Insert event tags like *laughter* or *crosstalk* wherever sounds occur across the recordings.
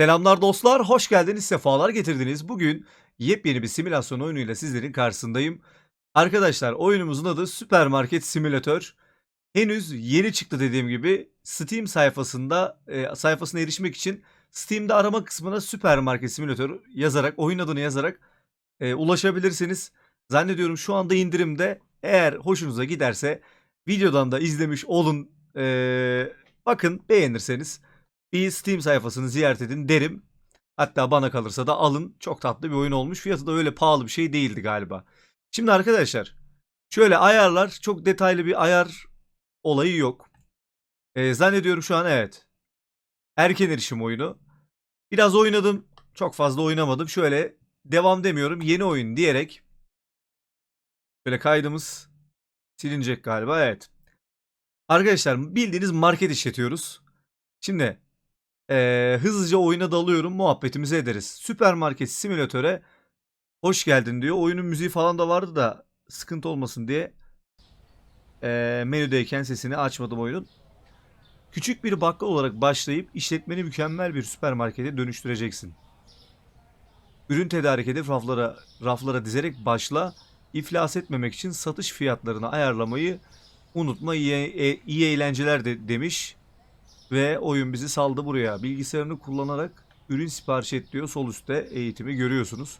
Selamlar dostlar, hoş geldiniz, sefalar getirdiniz. Bugün yepyeni bir simülasyon oyunuyla sizlerin karşısındayım. Arkadaşlar oyunumuzun adı Süpermarket Simülatör. Henüz yeni çıktı dediğim gibi Steam sayfasında e, sayfasına erişmek için Steam'de arama kısmına Süpermarket Simülatör yazarak, oyun adını yazarak e, ulaşabilirsiniz. Zannediyorum şu anda indirimde. Eğer hoşunuza giderse videodan da izlemiş olun. E, bakın beğenirseniz bir Steam sayfasını ziyaret edin derim. Hatta bana kalırsa da alın. Çok tatlı bir oyun olmuş. Fiyatı da öyle pahalı bir şey değildi galiba. Şimdi arkadaşlar şöyle ayarlar çok detaylı bir ayar olayı yok. Ee, zannediyorum şu an evet. Erken erişim oyunu. Biraz oynadım. Çok fazla oynamadım. Şöyle devam demiyorum. Yeni oyun diyerek böyle kaydımız silinecek galiba. Evet. Arkadaşlar bildiğiniz market işletiyoruz. Şimdi ee, hızlıca oyuna dalıyorum. Muhabbetimizi ederiz. Süpermarket simülatöre hoş geldin diyor. Oyunun müziği falan da vardı da sıkıntı olmasın diye ee, menüdeyken sesini açmadım oyunun. Küçük bir bakkal olarak başlayıp işletmeni mükemmel bir süpermarkete dönüştüreceksin. Ürün tedarik edip raflara, raflara dizerek başla. İflas etmemek için satış fiyatlarını ayarlamayı unutma. İyi, e- iyi eğlenceler de demiş. Ve oyun bizi saldı buraya. Bilgisayarını kullanarak ürün sipariş et diyor. Sol üstte eğitimi görüyorsunuz.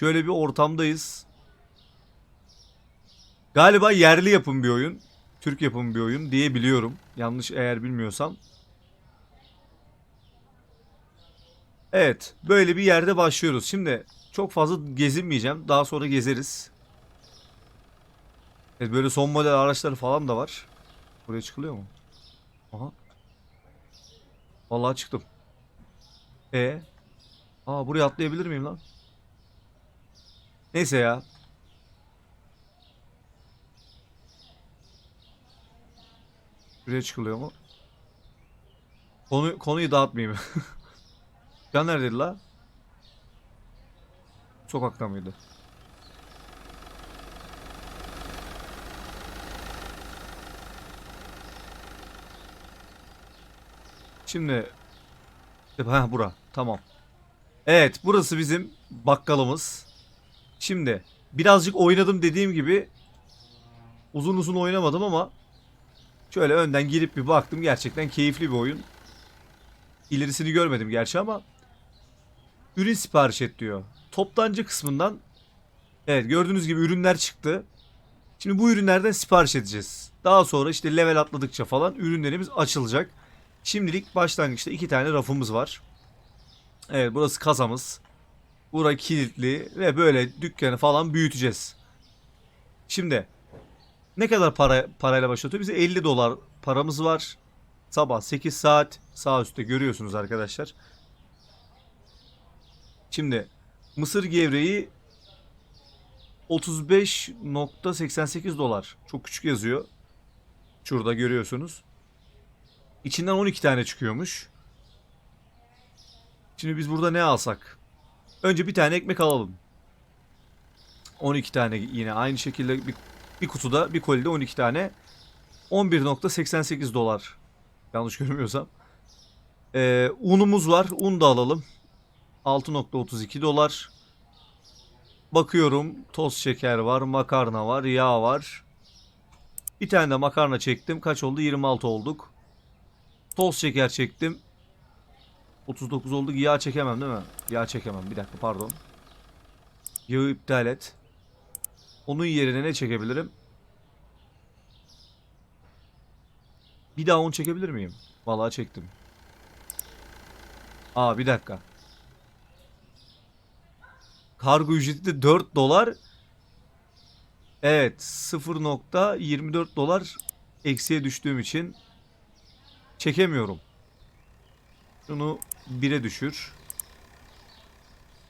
Şöyle bir ortamdayız. Galiba yerli yapım bir oyun. Türk yapım bir oyun diye biliyorum. Yanlış eğer bilmiyorsam. Evet. Böyle bir yerde başlıyoruz. Şimdi çok fazla gezinmeyeceğim. Daha sonra gezeriz. Evet, böyle son model araçları falan da var. Buraya çıkılıyor mu? Aha. Vallahi çıktım. E. Aa buraya atlayabilir miyim lan? Neyse ya. Buraya çıkılıyor mu? Konu, konuyu dağıtmayayım. *laughs* Can neredeydi la? Sokakta mıydı? Şimdi ha bura. Tamam. Evet, burası bizim bakkalımız. Şimdi birazcık oynadım dediğim gibi uzun uzun oynamadım ama şöyle önden girip bir baktım. Gerçekten keyifli bir oyun. İlerisini görmedim gerçi ama ürün sipariş et diyor. Toptancı kısmından evet gördüğünüz gibi ürünler çıktı. Şimdi bu ürünlerden sipariş edeceğiz. Daha sonra işte level atladıkça falan ürünlerimiz açılacak. Şimdilik başlangıçta iki tane rafımız var. Evet burası kasamız. Bura kilitli ve böyle dükkanı falan büyüteceğiz. Şimdi ne kadar para parayla başlatıyor? Bize 50 dolar paramız var. Sabah 8 saat sağ üstte görüyorsunuz arkadaşlar. Şimdi mısır gevreği 35.88 dolar. Çok küçük yazıyor. Şurada görüyorsunuz. İçinden 12 tane çıkıyormuş. Şimdi biz burada ne alsak? Önce bir tane ekmek alalım. 12 tane yine aynı şekilde bir, bir kutuda bir kolide 12 tane. 11.88 dolar. Yanlış görmüyorsam. Ee, unumuz var. Un da alalım. 6.32 dolar. Bakıyorum toz şeker var, makarna var, yağ var. Bir tane de makarna çektim. Kaç oldu? 26 olduk. Toz şeker çektim. 39 olduk. Yağ çekemem değil mi? Yağ çekemem. Bir dakika pardon. Yağı iptal et. Onun yerine ne çekebilirim? Bir daha un çekebilir miyim? Vallahi çektim. Aa bir dakika. Kargo ücreti de 4 dolar. Evet 0.24 dolar eksiye düştüğüm için çekemiyorum. Şunu 1'e düşür.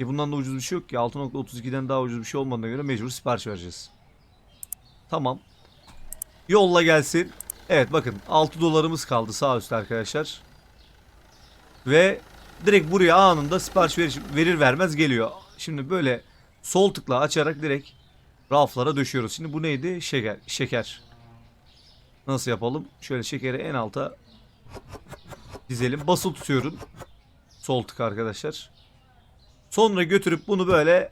E bundan da ucuz bir şey yok ki. 6.32'den daha ucuz bir şey olmadığına göre mecbur sipariş vereceğiz. Tamam. Yolla gelsin. Evet bakın 6 dolarımız kaldı sağ üstte arkadaşlar. Ve direkt buraya anında sipariş verir, verir vermez geliyor. Şimdi böyle sol tıkla açarak direkt raflara döşüyoruz. Şimdi bu neydi? Şeker. Şeker. Nasıl yapalım? Şöyle şekeri en alta dizelim. Basılı tutuyorum. Sol tık arkadaşlar. Sonra götürüp bunu böyle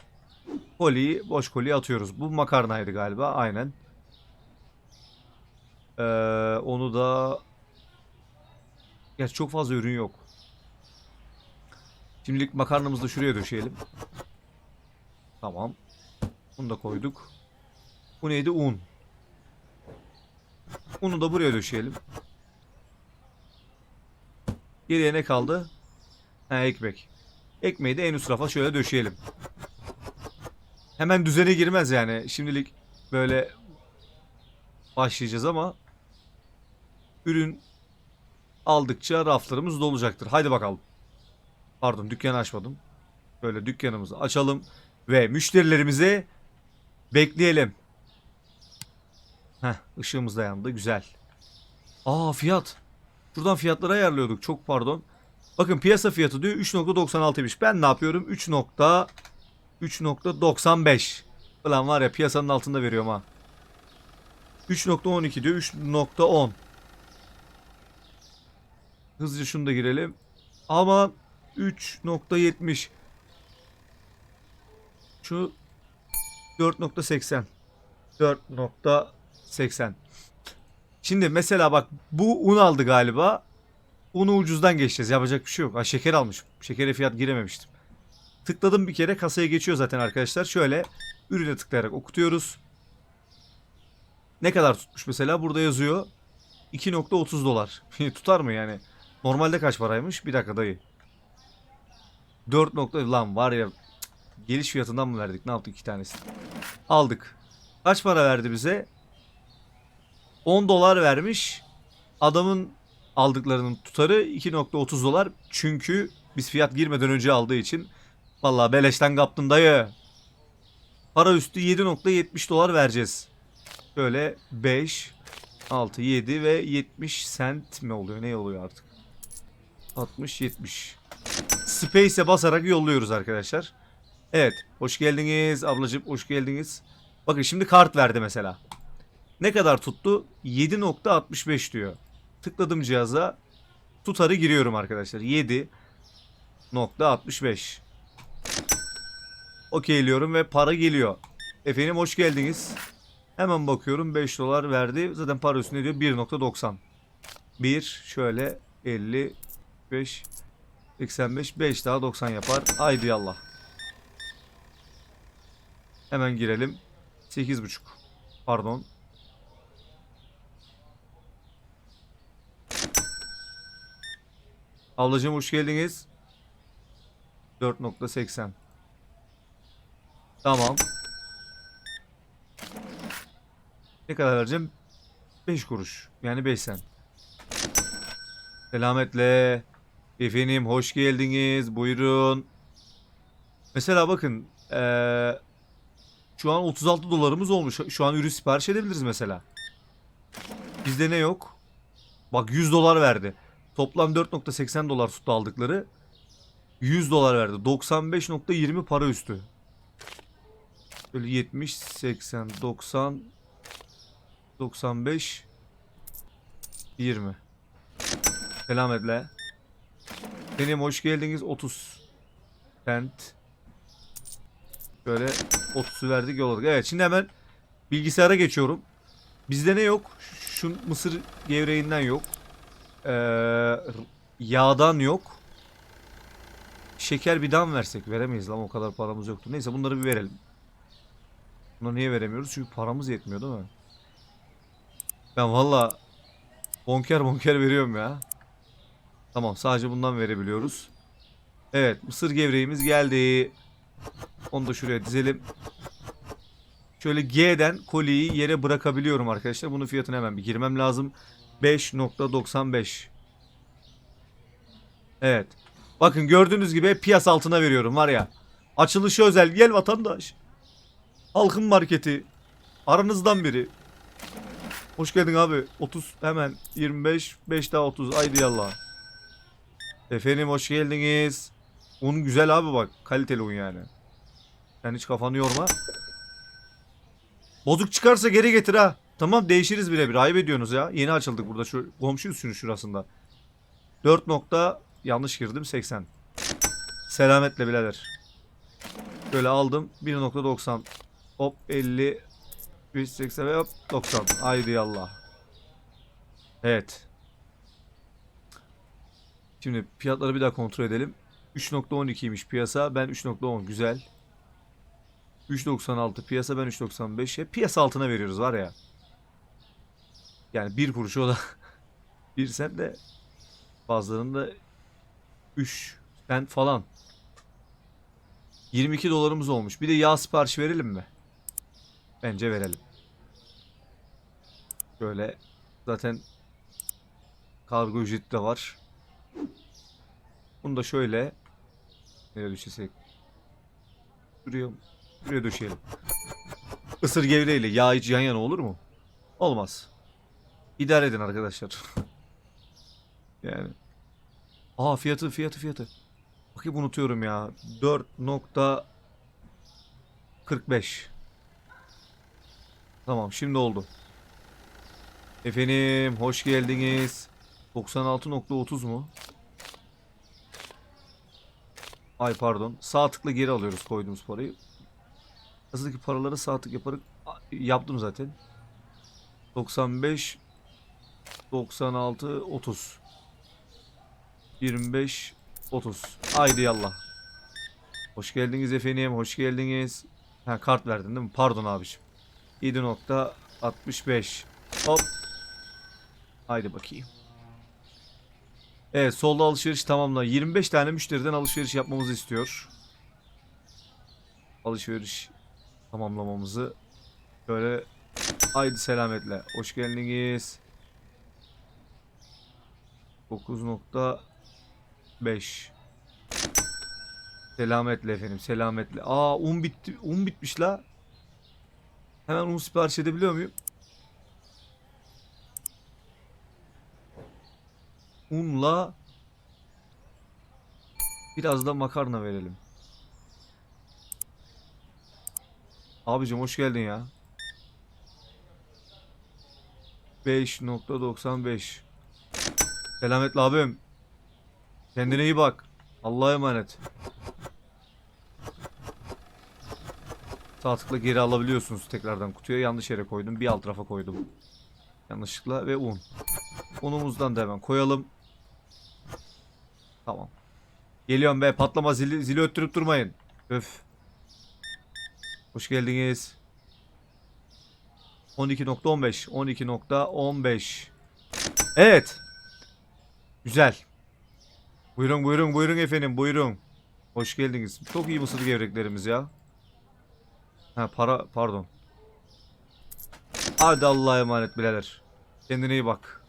koliyi boş koliye atıyoruz. Bu makarnaydı galiba. Aynen. Ee, onu da Gerçi çok fazla ürün yok. Şimdilik makarnamızı da şuraya döşeyelim. Tamam. Bunu da koyduk. Bu neydi? Un. Unu da buraya döşeyelim. Geriye ne kaldı? Ha ekmek. Ekmeği de en üst rafa şöyle döşeyelim. Hemen düzene girmez yani. Şimdilik böyle başlayacağız ama ürün aldıkça raflarımız dolacaktır. Haydi bakalım. Pardon dükkanı açmadım. Böyle dükkanımızı açalım ve müşterilerimize bekleyelim. Heh ışığımız da yandı güzel. Aa fiyat. Şuradan fiyatları ayarlıyorduk çok pardon. Bakın piyasa fiyatı diyor 3.96'ymış. Ben ne yapıyorum? 3. 3.95. Ulan var ya piyasanın altında veriyorum ha. 3.12 diyor 3.10. Hızlıca şunu da girelim. Ama 3.70. Şu 4.80. 4.80. Şimdi mesela bak bu un aldı galiba. Unu ucuzdan geçeceğiz. Yapacak bir şey yok. Ha, şeker almış. Şekere fiyat girememiştim. Tıkladım bir kere kasaya geçiyor zaten arkadaşlar. Şöyle ürüne tıklayarak okutuyoruz. Ne kadar tutmuş mesela burada yazıyor. 2.30 dolar. *laughs* Tutar mı yani? Normalde kaç paraymış? Bir dakika dayı. 4 nokta lan var ya geliş fiyatından mı verdik? Ne yaptık iki tanesi? Aldık. Kaç para verdi bize? 10 dolar vermiş. Adamın aldıklarının tutarı 2.30 dolar. Çünkü biz fiyat girmeden önce aldığı için vallahi beleşten kaptın dayı. Para üstü 7.70 dolar vereceğiz. Böyle 5 6 7 ve 70 sent mi oluyor? Ne oluyor artık? 60 70. Space'e basarak yolluyoruz arkadaşlar. Evet. Hoş geldiniz ablacığım. Hoş geldiniz. Bakın şimdi kart verdi mesela. Ne kadar tuttu? 7.65 diyor. Tıkladım cihaza. Tutarı giriyorum arkadaşlar. 7.65. Okeyliyorum ve para geliyor. Efendim hoş geldiniz. Hemen bakıyorum 5 dolar verdi. Zaten para üstünde diyor 1.90. 1 şöyle 50 5 85 5 daha 90 yapar. Haydi yallah. Hemen girelim. 8.5. Pardon. Ablacığım hoş geldiniz. 4.80. Tamam. Ne kadar vereceğim? 5 kuruş. Yani 5 sen. Selametle. Efendim hoş geldiniz. Buyurun. Mesela bakın. eee, şu an 36 dolarımız olmuş. Şu an ürün sipariş edebiliriz mesela. Bizde ne yok? Bak 100 dolar verdi. Toplam 4.80 dolar tuttu aldıkları. 100 dolar verdi. 95.20 para üstü. Böyle 70, 80, 90, 95, 20. Selametle. Benim hoş geldiniz 30 cent. Böyle 30'u verdik yolladık. Evet şimdi hemen bilgisayara geçiyorum. Bizde ne yok? Şu mısır gevreğinden yok. Ee, yağdan yok. Şeker bidon versek veremeyiz lan o kadar paramız yoktu. Neyse bunları bir verelim. Bunları niye veremiyoruz? Çünkü paramız yetmiyor değil mi? Ben valla bonker bonker veriyorum ya. Tamam sadece bundan verebiliyoruz. Evet mısır gevreğimiz geldi. Onu da şuraya dizelim. Şöyle G'den koliyi yere bırakabiliyorum arkadaşlar. Bunun fiyatını hemen bir girmem lazım. 5.95 Evet. Bakın gördüğünüz gibi piyasa altına veriyorum var ya. Açılışı özel. Gel vatandaş. Halkın marketi. Aranızdan biri. Hoş geldin abi. 30 hemen 25 5 daha 30. Haydi yallah. Efendim hoş geldiniz. Un güzel abi bak. Kaliteli un yani. Sen hiç kafanı yorma. Bozuk çıkarsa geri getir ha. Tamam değişiriz birebir. Ayıp ediyorsunuz ya. Yeni açıldık burada. Şu komşuyuz şunun şurasında. 4 nokta yanlış girdim 80. Selametle birader. Böyle aldım 1.90 hop 50 180 ve hop 90 haydi yallah. Evet. Şimdi fiyatları bir daha kontrol edelim. 3.12'ymiş piyasa ben 3.10 güzel. 3.96 piyasa ben 3.95 hep piyasa altına veriyoruz var ya. Yani bir kuruş o da *laughs* bir sen de bazılarında 3 sen falan. 22 dolarımız olmuş. Bir de yağ siparişi verelim mi? Bence verelim. Böyle zaten kargo ücreti de var. Bunu da şöyle nereye düşesek? Buraya, buraya döşeyelim. Isır gevreyle yağ hiç yan yana olur mu? Olmaz. İdare edin arkadaşlar. *laughs* yani. Aa fiyatı fiyatı fiyatı. Bakayım unutuyorum ya. 4.45 Tamam şimdi oldu. Efendim hoş geldiniz. 96.30 mu? Ay pardon. Sağ tıkla geri alıyoruz koyduğumuz parayı. Aslındaki paraları sağ tık yaparak yaptım zaten. 95 96 30 25 30 Haydi yallah. Hoş geldiniz efendim. Hoş geldiniz. Ha kart verdin değil mi? Pardon abiciğim. 7.65 Hop. Haydi bakayım. Evet solda alışveriş tamamla. 25 tane müşteriden alışveriş yapmamızı istiyor. Alışveriş tamamlamamızı böyle haydi selametle. Hoş geldiniz. 9.5 Selametle efendim selametle. Aa un bitti. Un bitmiş la. Hemen un sipariş edebiliyor muyum? Unla biraz da makarna verelim. Abicim hoş geldin ya. 5.95 Selametle abim. Kendine iyi bak. Allah'a emanet. Sağ tıkla geri alabiliyorsunuz tekrardan kutuya. Yanlış yere koydum. Bir alt rafa koydum. Yanlışlıkla ve un. Unumuzdan da hemen koyalım. Tamam. Geliyorum be patlama zili, zili öttürüp durmayın. Öf. Hoş geldiniz. 12.15 12.15 Evet. Güzel. Buyurun buyurun buyurun efendim buyurun. Hoş geldiniz. Çok iyi mısır gevreklerimiz ya. Ha para pardon. Hadi Allah'a emanet birader. Kendine iyi bak.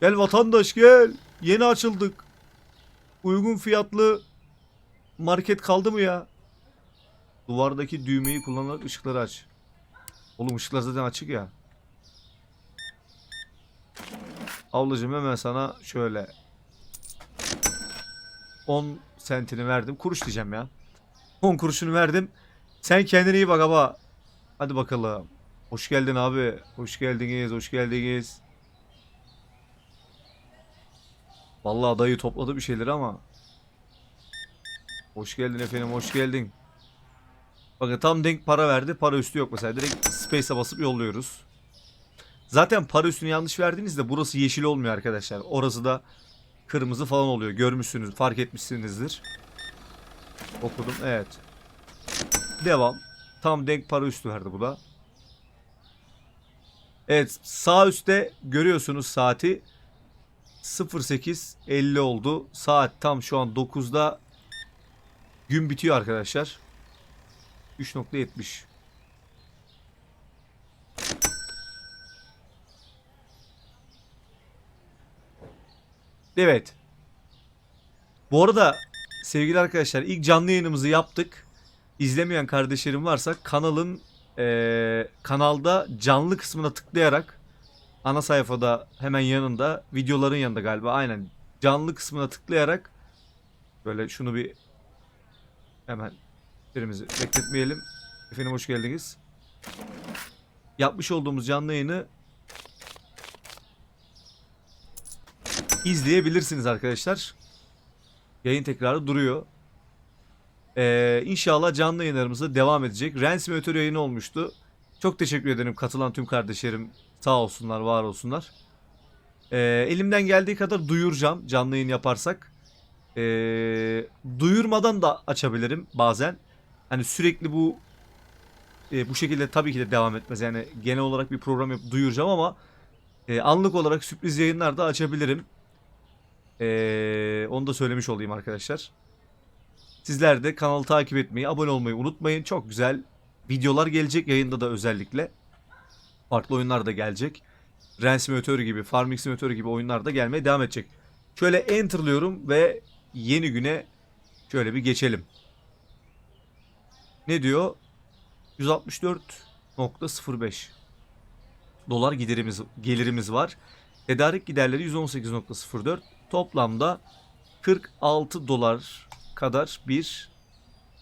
Gel vatandaş gel. Yeni açıldık. Uygun fiyatlı market kaldı mı ya? Duvardaki düğmeyi kullanarak ışıkları aç. Oğlum ışıklar zaten açık ya. Ablacığım hemen sana şöyle 10 sentini verdim. Kuruş diyeceğim ya. 10 kuruşunu verdim. Sen kendine iyi bak ama. Hadi bakalım. Hoş geldin abi. Hoş geldiniz. Hoş geldiniz. Vallahi dayı topladı bir şeyler ama. Hoş geldin efendim. Hoş geldin. Bakın tam denk para verdi. Para üstü yok mesela. Direkt space'e basıp yolluyoruz. Zaten para üstünü yanlış verdiğinizde burası yeşil olmuyor arkadaşlar. Orası da kırmızı falan oluyor. Görmüşsünüz, fark etmişsinizdir. Okudum. Evet. Devam. Tam denk para üstü verdi bu da. Evet sağ üstte görüyorsunuz saati 08.50 oldu. Saat tam şu an 9'da gün bitiyor arkadaşlar. 3.70 Evet. Bu arada sevgili arkadaşlar ilk canlı yayınımızı yaptık. İzlemeyen kardeşlerim varsa kanalın eee, kanalda canlı kısmına tıklayarak ana sayfada hemen yanında videoların yanında galiba aynen canlı kısmına tıklayarak böyle şunu bir hemen birimizi bekletmeyelim. Efendim hoş geldiniz. Yapmış olduğumuz canlı yayını izleyebilirsiniz arkadaşlar. Yayın tekrarı duruyor. Ee, inşallah canlı yayınlarımızda devam edecek. Ransomware yayını olmuştu. Çok teşekkür ederim katılan tüm kardeşlerim. Sağ olsunlar, var olsunlar. Ee, elimden geldiği kadar duyuracağım canlı yayın yaparsak. Ee, duyurmadan da açabilirim bazen. Hani sürekli bu e, bu şekilde tabii ki de devam etmez. Yani genel olarak bir program yapıp duyuracağım ama e, anlık olarak sürpriz yayınlar da açabilirim. E, onu da söylemiş olayım arkadaşlar. Sizler de kanalı takip etmeyi, abone olmayı unutmayın. Çok güzel videolar gelecek yayında da özellikle. Farklı oyunlar da gelecek. Rent Simulator gibi, Farming Simulator gibi oyunlar da gelmeye devam edecek. Şöyle enterlıyorum ve yeni güne şöyle bir geçelim. Ne diyor? 164.05 dolar giderimiz gelirimiz var. Tedarik giderleri 118.04. Toplamda 46 dolar kadar bir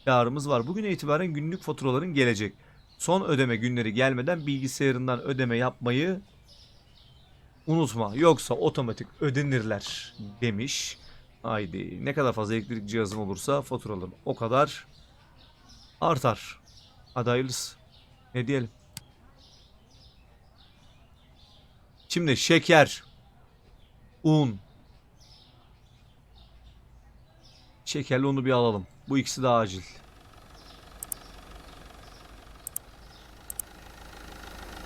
karımız var. Bugüne itibaren günlük faturaların gelecek. Son ödeme günleri gelmeden bilgisayarından ödeme yapmayı unutma. Yoksa otomatik ödenirler demiş. Haydi ne kadar fazla elektrik cihazım olursa faturalarım o kadar artar. Hadi hayırlısı. Ne diyelim. Şimdi şeker, un. Şekerli unu bir alalım. Bu ikisi daha acil.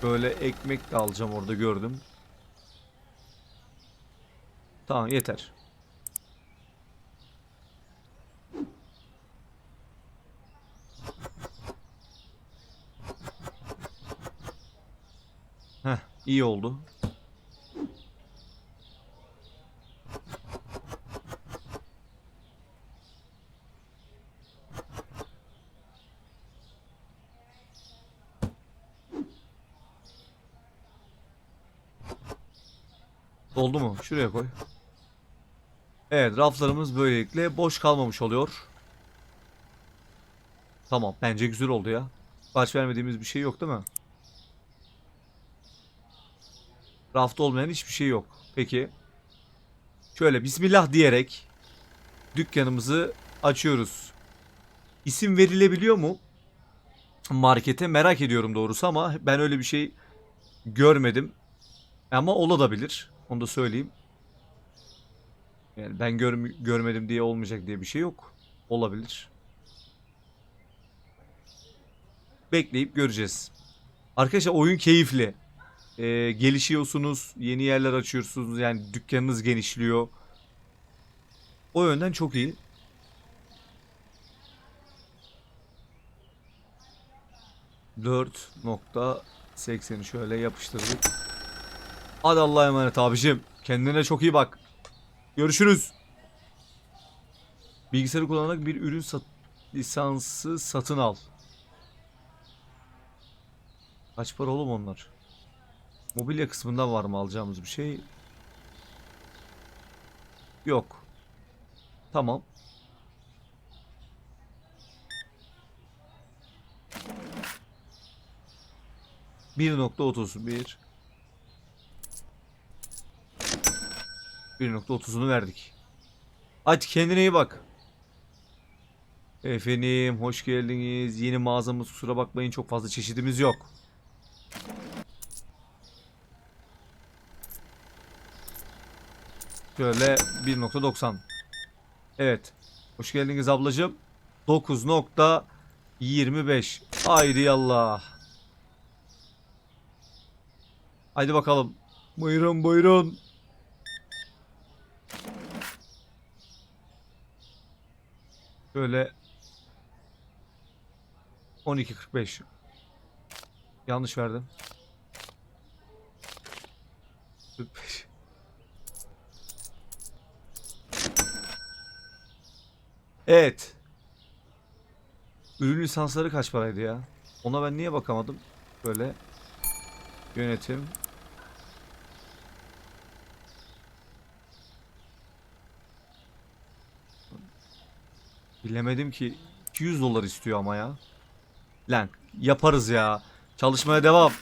Böyle ekmek de alacağım orada gördüm. Tamam yeter. Heh, iyi oldu. Oldu mu? Şuraya koy. Evet, raflarımız böylelikle boş kalmamış oluyor. Tamam, bence güzel oldu ya. Baş vermediğimiz bir şey yok değil mi? Rafta olmayan hiçbir şey yok. Peki. Şöyle bismillah diyerek dükkanımızı açıyoruz. İsim verilebiliyor mu? Markete merak ediyorum doğrusu ama ben öyle bir şey görmedim. Ama olabilir. Onu da söyleyeyim. Yani ben gör, görmedim diye olmayacak diye bir şey yok. Olabilir. Bekleyip göreceğiz. Arkadaşlar oyun keyifli. Ee, gelişiyorsunuz, yeni yerler açıyorsunuz. Yani dükkanınız genişliyor. O yönden çok iyi. Dört nokta sekseni şöyle yapıştırdık. Hadi Allah'a emanet abicim. Kendine çok iyi bak. Görüşürüz. Bilgisayarı kullanarak bir ürün sat lisansı satın al. Kaç para oğlum onlar? Mobilya kısmından var mı alacağımız bir şey? Yok. Tamam. Bir nokta otuz bir. 1.30'unu verdik. Hadi kendine iyi bak. Efendim hoş geldiniz. Yeni mağazamız kusura bakmayın çok fazla çeşidimiz yok. Şöyle 1.90. Evet. Hoş geldiniz ablacığım. 9.25. Haydi yallah. Haydi bakalım. Buyurun buyurun. Böyle 12.45 Yanlış verdim. 45 Evet. Ürün lisansları kaç paraydı ya? Ona ben niye bakamadım? Böyle yönetim Bilemedim ki 200 dolar istiyor ama ya. Lan yaparız ya. Çalışmaya devam.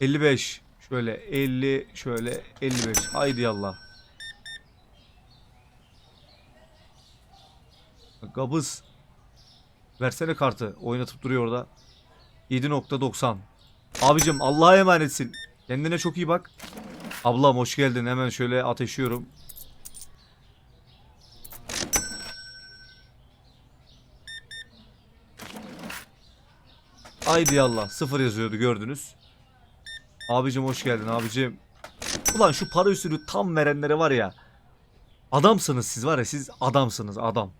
55. Şöyle 50 şöyle 55. Haydi yallah. Gabız. Versene kartı. Oynatıp duruyor orada. 7.90. Abicim Allah'a emanetsin. Kendine çok iyi bak. Ablam hoş geldin. Hemen şöyle ateşiyorum. Haydi yallah. Sıfır yazıyordu gördünüz. Abicim hoş geldin abicim. Ulan şu para üstünü tam verenlere var ya. Adamsınız siz var ya siz adamsınız adam.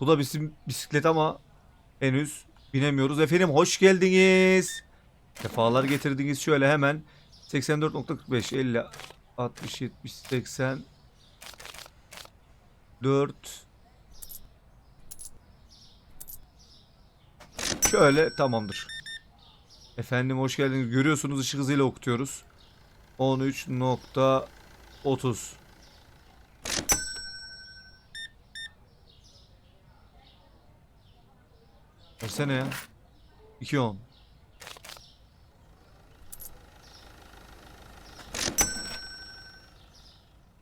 Bu da bizim bisiklet ama henüz binemiyoruz. Efendim hoş geldiniz. Defalar getirdiniz şöyle hemen. 84.45 50 60 70 80 4 Şöyle tamamdır. Efendim hoş geldiniz. Görüyorsunuz ışık hızıyla okutuyoruz. 13.30 Versene ya. 2.10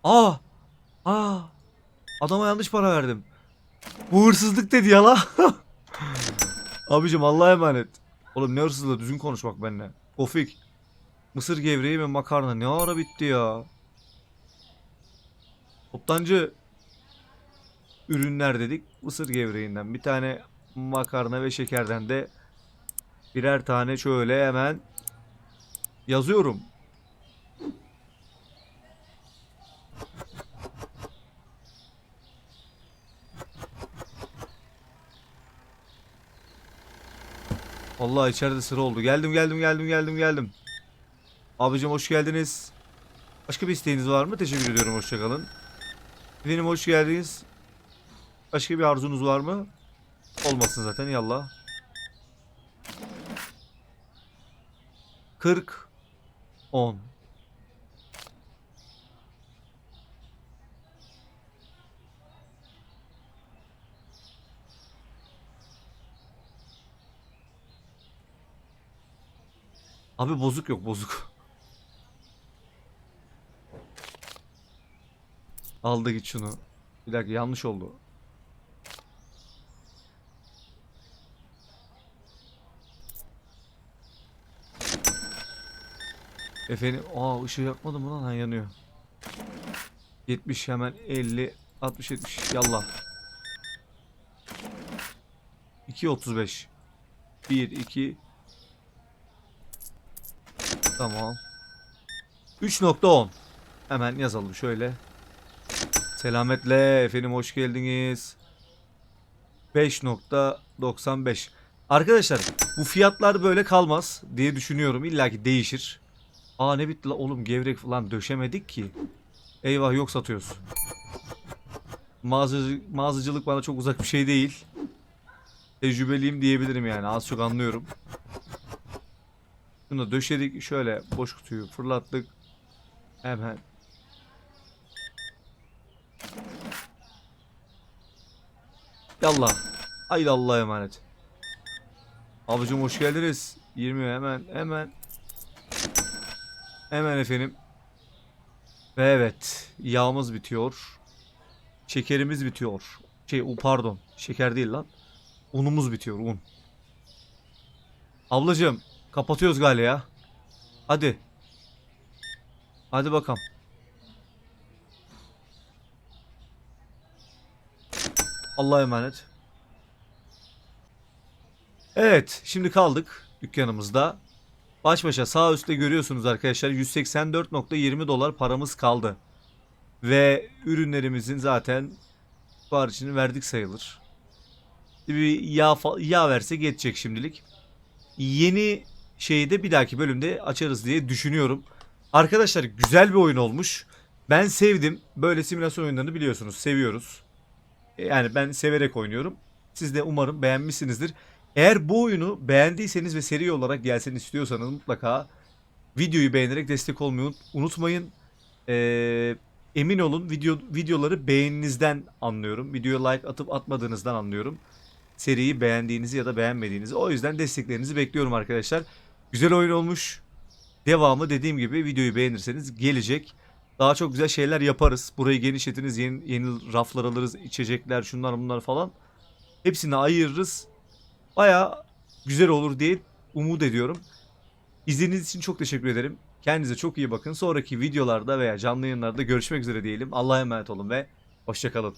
Aa! Aa! Adama yanlış para verdim. Bu hırsızlık dedi ya la. *laughs* Abicim Allah'a emanet. Oğlum ne hırsızlığı düzgün konuş bak benimle. Ofik. Mısır gevreği ve makarna ne ara bitti ya. Toptancı ürünler dedik. Mısır gevreğinden bir tane makarna ve şekerden de birer tane şöyle hemen yazıyorum. Allah içeride sıra oldu. Geldim geldim geldim geldim geldim. Abicim hoş geldiniz. Başka bir isteğiniz var mı? Teşekkür ediyorum. Hoşçakalın. Efendim hoş geldiniz. Başka bir arzunuz var mı? Olmasın zaten yallah. 40 10 Abi bozuk yok bozuk. Aldı git şunu. Bir dakika yanlış oldu. Efendim aa ışığı yakmadı mı lan? Ha yanıyor. 70 hemen 50 60 70 yallah. 2.35 1 2 Tamam. 3.10 Hemen yazalım şöyle. Selametle efendim hoş geldiniz. 5.95 Arkadaşlar bu fiyatlar böyle kalmaz diye düşünüyorum. İlla ki değişir. Aa ne bitti la oğlum gevrek falan döşemedik ki. Eyvah yok satıyoruz. Mağazacı, mağazacılık bana çok uzak bir şey değil. Tecrübeliyim diyebilirim yani az çok anlıyorum. Bunu da döşedik şöyle boş kutuyu fırlattık. Hemen. Yallah. Haydi Allah'a emanet. Abicim hoş geldiniz. 20 hemen hemen. Hemen efendim. Ve evet yağımız bitiyor. Şekerimiz bitiyor. Şey pardon şeker değil lan. Unumuz bitiyor un. Ablacığım kapatıyoruz galiba ya. Hadi. Hadi bakalım. Allah'a emanet. Evet şimdi kaldık dükkanımızda. Baş başa sağ üstte görüyorsunuz arkadaşlar 184.20 dolar paramız kaldı. Ve ürünlerimizin zaten siparişini verdik sayılır. Bir yağ, yağ verse geçecek şimdilik. Yeni şeyi de bir dahaki bölümde açarız diye düşünüyorum. Arkadaşlar güzel bir oyun olmuş. Ben sevdim. Böyle simülasyon oyunlarını biliyorsunuz. Seviyoruz. Yani ben severek oynuyorum. Siz de umarım beğenmişsinizdir. Eğer bu oyunu beğendiyseniz ve seri olarak gelsin istiyorsanız mutlaka videoyu beğenerek destek olmayı unut- unutmayın. Ee, emin olun video videoları beğeninizden anlıyorum. Videoya like atıp atmadığınızdan anlıyorum. Seriyi beğendiğinizi ya da beğenmediğinizi. O yüzden desteklerinizi bekliyorum arkadaşlar. Güzel oyun olmuş. devamı dediğim gibi videoyu beğenirseniz gelecek. Daha çok güzel şeyler yaparız. Burayı genişletiriz. Yeni, yeni raflar alırız. içecekler şunlar bunlar falan. Hepsini ayırırız. Baya güzel olur diye umut ediyorum. İzlediğiniz için çok teşekkür ederim. Kendinize çok iyi bakın. Sonraki videolarda veya canlı yayınlarda görüşmek üzere diyelim. Allah'a emanet olun ve hoşçakalın.